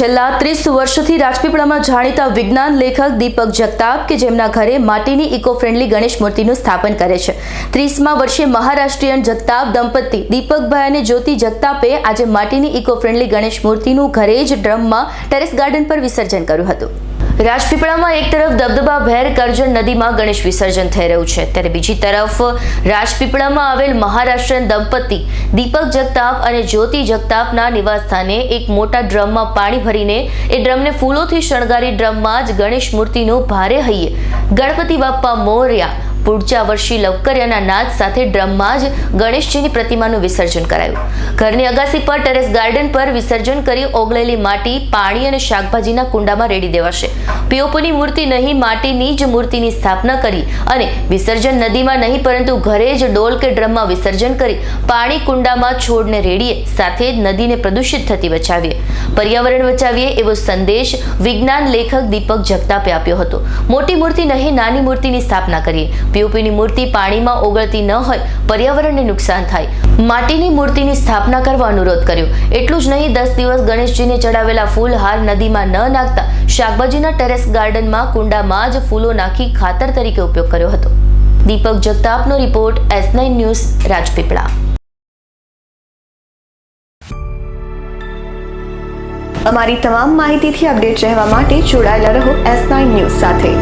છેલ્લા ત્રીસ વર્ષથી રાજપીપળામાં જાણીતા વિજ્ઞાન લેખક દીપક જગતાપ કે જેમના ઘરે માટીની ઇકો ફ્રેન્ડલી ગણેશ મૂર્તિનું સ્થાપન કરે છે. ત્રીસમાં વર્ષે મહારાષ્ટ્રીયન જગતાપ દંપતી દીપકભાઈ અને જ્યોતિ જગતાપે આજે માટીની ઇકો ફ્રેન્ડલી ગણેશ મૂર્તિનું ઘરે જ ડ્રમમાં ટેરેસ ગાર્ડન પર વિસર્જન કર્યું હતું. રાજપીપળામાં એક તરફ દબદબા ભેર કરજણ નદીમાં ગણેશ વિસર્જન થઈ રહ્યું છે, ત્યારે બીજી તરફ રાજપીપળામાં આવેલ મહારાષ્ટ્રીયન દંપતી દીપક જગતાપ અને જ્યોતિ જગતાપના નિવાસસ્થાને એક મોટા ડ્રમમાં પાણી ભરીને એ ડ્રમને ફૂલોથી શણગારી ડ્રમમાં જ ગણેશ મૂર્તિનું ભારે હૈયે. ગણપતિ બાપ્પા મોર્યા, પૂડચા વર્ષી લવકરિયાના નાદ સાથે ડ્રમમાં જ ગણેશજીની પ્રતિમાનું વિસર્જન કરાયું. ઘરની અગાસી પર ટેરેસ ગાર્ડન પર વિસર્જન કરી ઓગળેલી માટી પાણી અને શાકભાજીના કુંડામાં રેડી દેવાશે. પીઓપીની મૂર્તિ નહીં, માટીની જ મૂર્તિની સ્થાપના કરી અને વિસર્જન નદીમાં નહીં, પરંતુ ઘરે જ ડોલ કે ડ્રમમાં વિસર્જન કરી પાણી કુંડામાં છોડને રેડીએ, સાથે જ નદીને પ્રદૂષિત થતી બચાવીએ પર્યાવરણ બચાવીએ એવો સંદેશ વિજ્ઞાન લેખક દીપક જગતાપે આપ્યો હતો. મોટી મૂર્તિ નહીં, નાની મૂર્તિની સ્થાપના કરીએ. પીઓપીની મૂર્તિ પાણીમાં ઓગળતી ન હોય, પર્યાવરણને નુકસાન થાય. માટીની મૂર્તિની સ્થાપના કરવા અનુરોધ કર્યો. એટલું જ નહીં, દસ દિવસ ગણેશજીને ચડાવેલા ફૂલ હાર નદીમાં ન નાખતા શાકભાજીના ટેરેસ ગાર્ડનમાં કુંડામાં જ ફૂલો નાખી ખાતર તરીકે ઉપયોગ કર્યો હતો. Deepak જગતાપનો report, S nine news, Rajpipla. અમારી તમામ માહિતીથી અપડેટ રહેવા માટે જોડાયેલા રહો એસ નાઇન ન્યૂઝ સાથે.